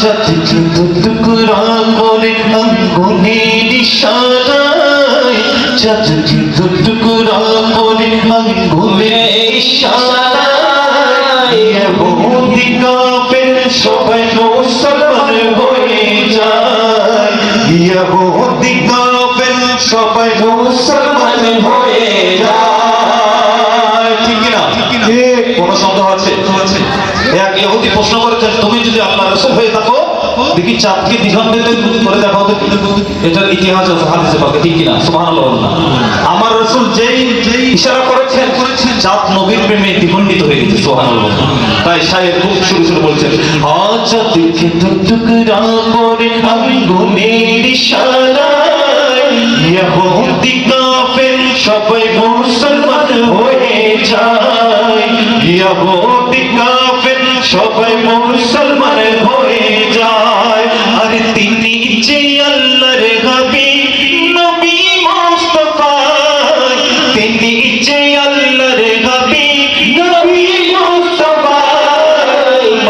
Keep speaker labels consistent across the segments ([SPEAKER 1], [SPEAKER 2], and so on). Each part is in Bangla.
[SPEAKER 1] চতুর্থ টুকরা করে আঙ্গুলের ইশারায় সবাই মুসলমান হয়ে যায় ইহুদি কাফের সবাই মুসলমান হয়ে যায় ঠিক কোন সন্দেহ আছে? এক ইহুদি প্রশ্ন করেছেন, তুমি যদি আপনার রসুল হয়ে থাকো দেখি চাঁদকে দ্বিখণ্ডিত করে দেখাও তো এটার ইতিহাস হাদিসে পাকে, ঠিক কিনা সুবহানাল্লাহ। আমার রসুল যেই ইশারা করেছেন চাঁদ নবীর প্রেমে দ্বিখণ্ডিত হয়ে গেছে, সুবহানাল্লাহ। তাই শায়ের খুব শুরু শুরু বলছেন আজাদকে টুকরা করে কাফের সবাই মুসলমান হয়ে যায় কাফের সবাই মুসলমান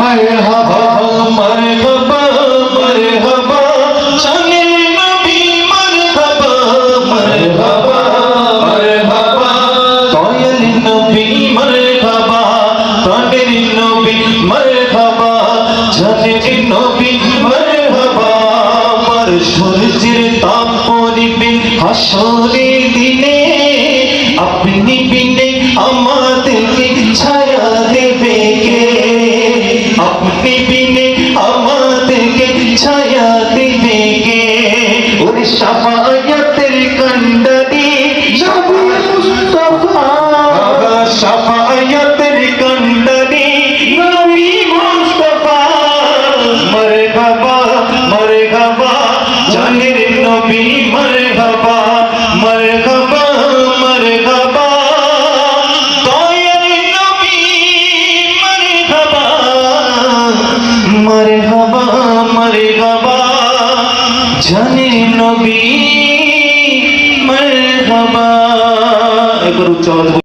[SPEAKER 1] মারহাবা হাসরে দিনে আপনি জানের নবী মরহাবা। একবার উচ্চ